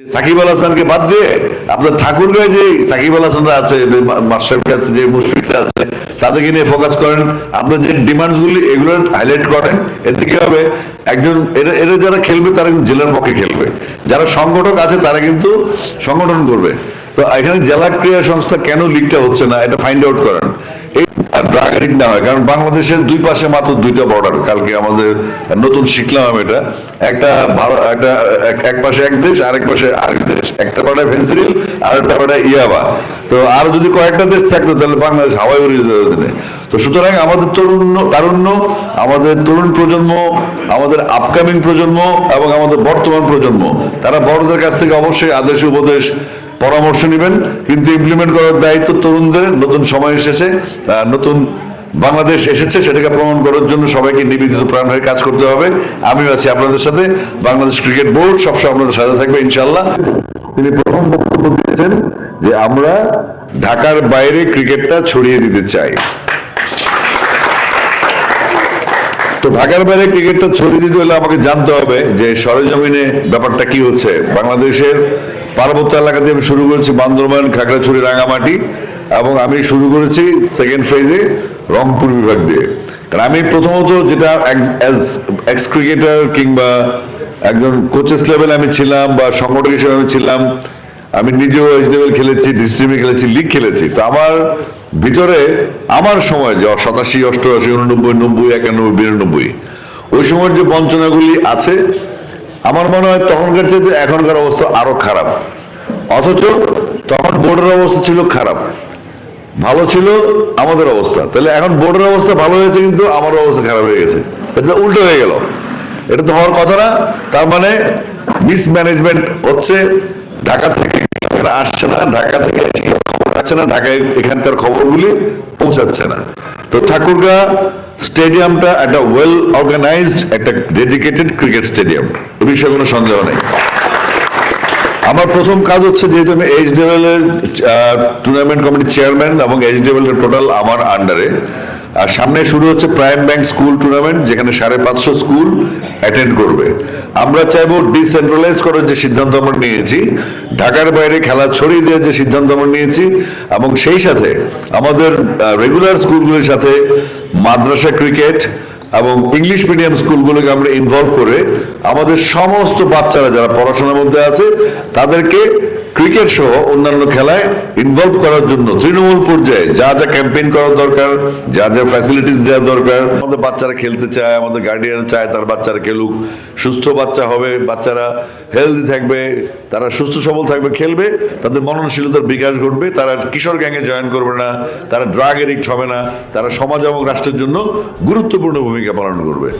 সাকিব আল হাসানকে বাদ দিয়ে আপনার ঠাকুরগাঁয় যে সাকিব আল হাসানরা আছে মাস্টারকে আছে, যে মুশফিকরা আছে, তাদেরকে নিয়ে ফোকাস করেন। আপনার যে ডিমান্ডস গুলি এগুলো হাইলাইট করেন এতে কি হবে একজন, এরা এরা যারা খেলবে, তারা কিন্তু জেলার পক্ষে খেলবে। যারা সংগঠক আছে, তারা কিন্তু সংগঠন করবে। তো এখানে জেলা ক্রীড়া সংস্থা কেন লিগটা হচ্ছে না, এটা ফাইন্ড আউট করেন। এডিক্ট না হয়, কারণ বাংলাদেশের দুই পাশে মাত্র দুইটা বর্ডার কালকে আমাদের নতুন শিখলাম আমি এটা। একটা একটা এক- পাশে এক দেশ, আরেক পাশে আরেক দেশ। একটা পাড়ায় পাড়ায় ইয়াবা। তো আর যদি কয়েকটা দেশ থাকতো, তাহলে বাংলাদেশ হাওয়াই উড়িয়ে তো সুতরাং আমাদের তরুণ, তারুণ্য, আমাদের তরুণ প্রজন্ম, আমাদের আপকামিং প্রজন্ম এবং আমাদের বর্তমান প্রজন্ম, তারা বড়দের কাছ থেকে অবশ্যই আদেশ, উপদেশ পরামর্শ নেবেন, কিন্তু ইমপ্লিমেন্ট করার দায়িত্ব তরুণদের, নতুন সময় এসেছে নতুন বাংলাদেশ এসেছে, সেটাকে প্রমাণ করার জন্য সবাইকে নিবেদিত প্রাণ হয়ে কাজ করতে হবে। আমিও আছি আপনাদের সাথে, বাংলাদেশ ক্রিকেট বোর্ড সবসময় আপনাদের সাথে থাকবে ইনশাল্লাহ তিনি প্রথম বক্তব্য দিয়েছেন যে আমরা ঢাকার বাইরে ক্রিকেটটা ছড়িয়ে দিতে চাই। তো ঢাকার বাইরে ক্রিকেটটা ছড়িয়ে দিতে হলে আমাকে জানতে হবে যে সরেজমিনে ব্যাপারটা কি হচ্ছে। বাংলাদেশের পার্বত্য এলাকা দিয়ে আমি শুরু করেছি বান্দরবান, খাগড়াছড়ি রাঙামাটি এবং আমি শুরু করেছি সেকেন্ড ফেজে রংপুর বিভাগ দিয়ে। কারণ আমি প্রথমত যেটা এক্স ক্রিকেটার কিংবা একজন কোচেস লেভেল আমি ছিলাম বা সংগঠক হিসেবে আমি ছিলাম, আমি নিজেও এইচ লেভেল খেলেছি ডিস্ট্রিক্টে খেলেছি লিগ খেলেছি। তো আমার ভিতরে আমার সময় যে সাতাশি, অষ্টআশি, উননব্বই, নব্বই, একানব্বই, বিরানব্বই, ওই সময়ের যে বঞ্চনাগুলি আছে আমার মনে হয় তখনকার চেয়ে এখনকার অবস্থা আরও খারাপ। অথচ তখন বোর্ডের অবস্থা ছিল খারাপ। ভালো ছিল আমাদের অবস্থা। তাহলে এখন বোর্ডের অবস্থা ভালো হয়েছে কিন্তু আমার অবস্থা খারাপ হয়ে গেছে। এটা উল্টো হয়ে গেল। এটা তো হওয়ার কথা না। তার মানে মিসম্যানেজমেন্ট হচ্ছে। ঢাকা থেকে আসছে না। ঢাকা থেকে খবর আসছে না। ঢাকায় এখানকার খবরগুলি পৌঁছাচ্ছে না। তো ঠাকুরগা স্টেডিয়ামটা একটা ওয়েল অর্গানাইজড একটা ডেডিকেটেড ক্রিকেট স্টেডিয়াম এ বিষয়ে কোনো সন্দেহ নেই। আমার প্রথম কাজ হচ্ছে যেহেতু আমি এইচ ডেভেলের টুর্নামেন্ট কমিটির চেয়ারম্যান এবং এইচ ডেভেলের টোটাল আমার আন্ডারে আর সামনে শুরু হচ্ছে প্রাইম ব্যাংক স্কুল টুর্নামেন্ট যেখানে সাড়ে পাঁচশো স্কুল অ্যাটেন্ড করবে। আমরা চাইব ডিসেন্ট্রালাইজ করার যে সিদ্ধান্ত আমরা নিয়েছি, ঢাকার বাইরে খেলা ছড়িয়ে দেওয়ার যে সিদ্ধান্ত আমরা নিয়েছি, এবং সেই সাথে আমাদের রেগুলার স্কুলগুলির সাথে মাদ্রাসা ক্রিকেট এবং ইংলিশ মিডিয়াম স্কুলগুলোকে আমরা ইনভলভ করে আমাদের সমস্ত বাচ্চারা যারা পড়াশোনার মধ্যে আছে, তাদেরকে ক্রিকেট সহ অন্যান্য খেলায় ইনভলভ করার জন্য তৃণমূল পর্যায়ে যা যা ক্যাম্পেইন করার দরকার, যা যা ফ্যাসিলিটিস দেওয়া দরকার, আমাদের বাচ্চারা খেলতে চায়, আমাদের গার্ডিয়ান চায়, তার বাচ্চারা খেলুক, সুস্থ বাচ্চা হবে, বাচ্চারা হেলদি থাকবে, তারা সুস্থ সবল থাকবে, খেলবে, তাদের মননশীলতার বিকাশ ঘটবে, তারা কিশোর গ্যাংয়ে জয়েন করবে না, তারা ড্রাগ এডিক্ট হবে না, তারা সমাজ এবং রাষ্ট্রের জন্য গুরুত্বপূর্ণ ভূমিকা পালন করবে।